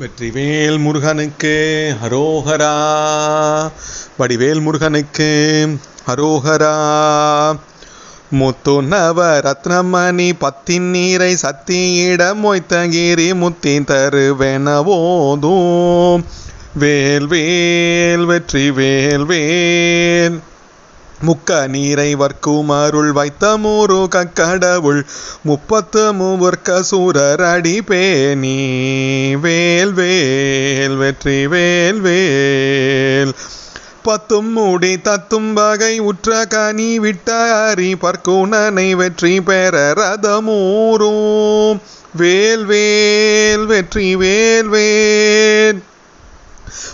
வெற்றிவேல் முருகனுக்கு ஹரோஹரா. வடிவேல் முருகனுக்கு ஹரோஹரா. முத்து நவ ரத்னமணி பத்தின் நீரை சத்தியிடம் மொய்த்தகிரி முத்தி தருவெனவோதும் வேல் வேல் வெற்றி வேல் வேல். முக்க நீரை வர்க்கும் அருள் வைத்த மூரு கக்கடவுள் முப்பத்து மூவர்க்க சூரர் அடி பேணி. வேல் வேல் வெற்றி வேல் வேல். பத்தும் மூடி தத்தும் வகை உற்ற கனி விட்ட அரி பர்க்குணனை வெற்றி பெற ரதமூரும் வேல் வேல் வெற்றி வேல் வேல்.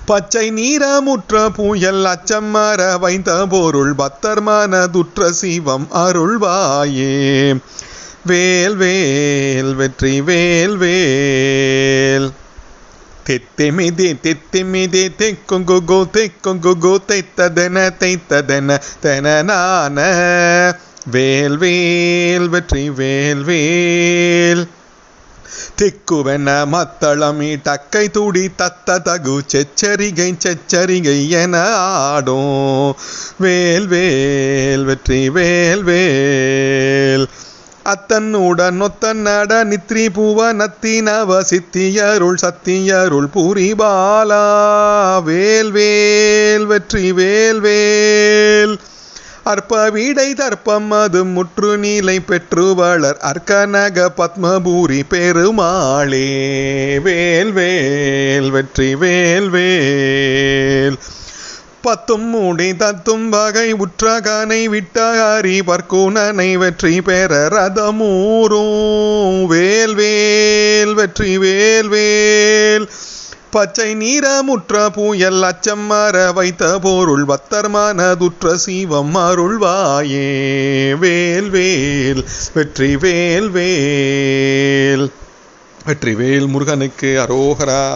பச்சை நீரமுற்ற புயல் அச்சம் மற வைத்த பொருள் பத்தர் மனதுற்ற சிவம் அருள்வாயே. வேல் வேல் வெற்றி வேல் வேல். தெத்திமிதி தெத்திமிதி தெக்குங்குகு தெக்குங்குகு தைத்ததென தைத்ததென தெனான வேல் வேல் வெற்றி வேல் வேல். திக்குவென மத்தளமி டக்கை துடி தத்த தகு செச்சரிகை செச்சரிகை என ஆடும். வேல் வேல் வெற்றி வேல் வேல். அத்தன்னுடன் ஒத்தன்னட நித்ரி பூவனத்தினவ சித்தியருள் சத்தியருள் பூரி பாலா. வேல் வேல் வெற்றி வேல் வேல். அற்ப வீடை தர்ப்பம் அது முற்று நீலை பெற்று வளர் அர்க்கநக பத்மபூரி பெருமாளே. வேல் வேல் வெற்றி வேல் வேல். பத்தும் மூடி தத்தும் வகை உற்றகனை விட்ட ஹரி பர்க்குணனை வெற்றி பெற ரதமூரும் வேல் வேல் வெற்றி வேல் வேல். பச்சை நீரமுற்ற புயல் அச்சம் மற வைத்த போருள் பத்தர் மனதுற்ற சீவம் அருள்வாயே. வேல் வேல் வெற்றி வேல் வேல். வெற்றி வேல் முருகனுக்கு அரோகரா.